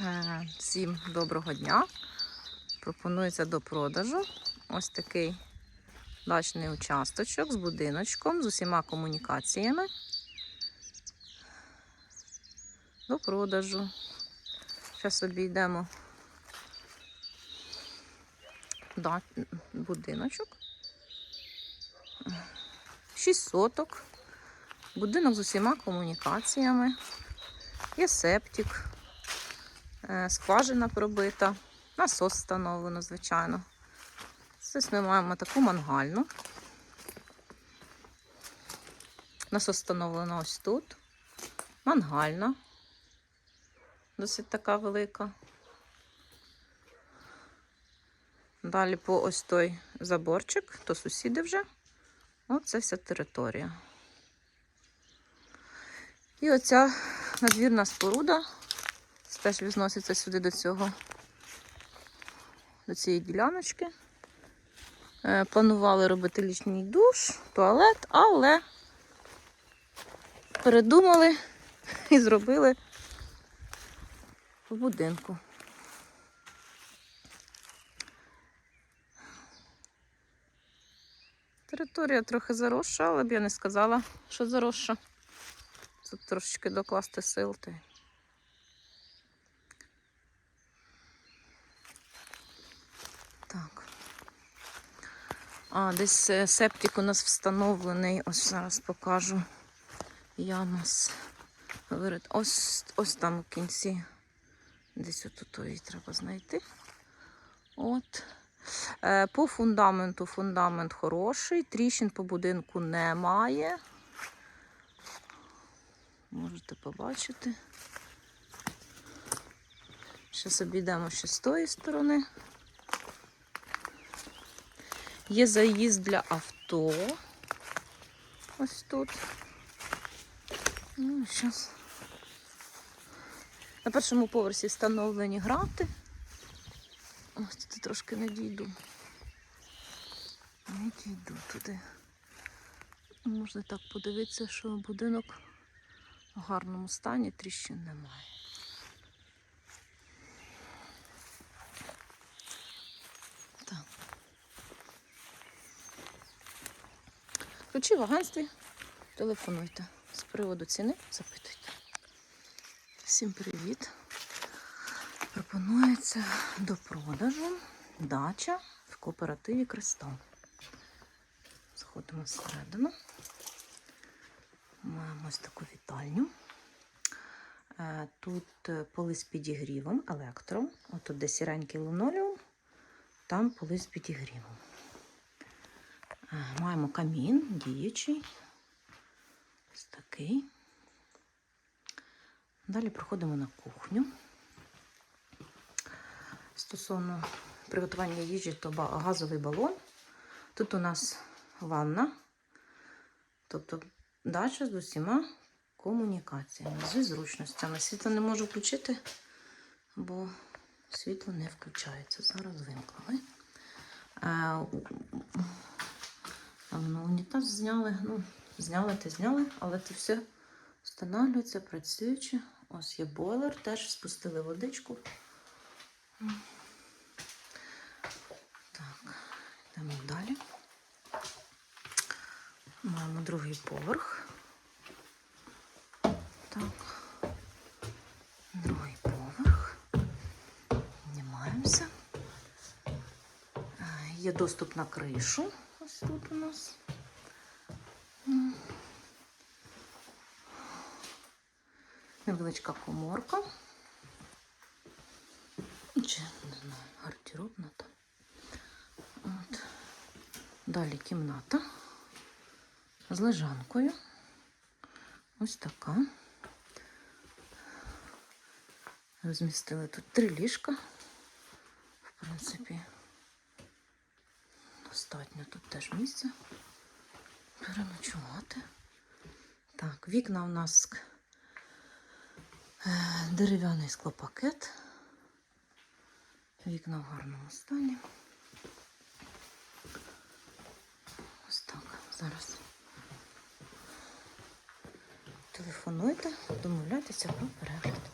Е, Всім доброго дня. Пропонується до продажу ось такий дачний участочок з будиночком, з усіма комунікаціями. До продажу. Зараз обійдемо будиночок. 6 соток. Будинок з усіма комунікаціями. Є септик. Е, скважина пробита, насос встановлено, звичайно. Ось ми маємо таку мангальну. Насос встановлено ось тут. Мангальна. Досить така велика. Далі по ось той заборчик, то сусіди вже. Оце вся територія. І оця надвірна споруда теж відноситься сюди до цього, до цієї діляночки. Е, Планували робити лічний душ, туалет, але передумали і зробили в будинку. Територія трохи заросша, але б я не сказала, що заросша. Тут трошечки докласти сил. то й Так. А, десь е, септик у нас встановлений. Ось зараз покажу. Я нас вирит. Ось, ось там у кінці. Десь отут її треба знайти. От. Е, По фундаменту фундамент хороший, тріщин по будинку немає. Можете побачити. Зараз обійдемо ще з тої сторони. Є заїзд для авто. Ось тут. Ну, зараз. На першому поверсі встановлені грати. Ось тут трошки не дійду. Не дійду туди. Можна так подивитися, що будинок в гарному стані, тріщин немає. Ключі в агентстві. Телефонуйте. З приводу ціни запитуйте. Всім привіт. Пропонується до продажу дача в кооперативі Кристал. Заходимо всередину. Маємо ось таку вітальню. Е, Тут е, поли з підігрівом, електро. Отут де сіренький линолеум, там поли з підігрівом. Е, Маємо камін діючий. Ось такий. Далі проходимо на кухню. Стосовно приготування їжі, то газовий балон. Тут у нас ванна, тобто дача з усіма комунікаціями, зі зручностями. Світло не можу включити, бо світло не включається. Зараз вимкнули. Ну, зняли, ну, зняли та зняли, але це все встановлюється, працюючи. Ось є бойлер, теж спустили водичку. Так, йдемо далі. Маємо другий поверх. Так, другий поверх. Піднімаємося. Е, Є доступ на кришу. Ось тут у нас. Невеличка коморка. Чи, не знаю, гардеробна там. От. Далі кімната з лежанкою. Ось така. Розмістили тут три ліжка. В принципі, достатньо тут теж місця переночувати. Так, вікна у нас е, дерев'яний склопакет. Вікна в гарному стані. Ось так. Зараз телефонуйте, домовляйтеся про перегляд.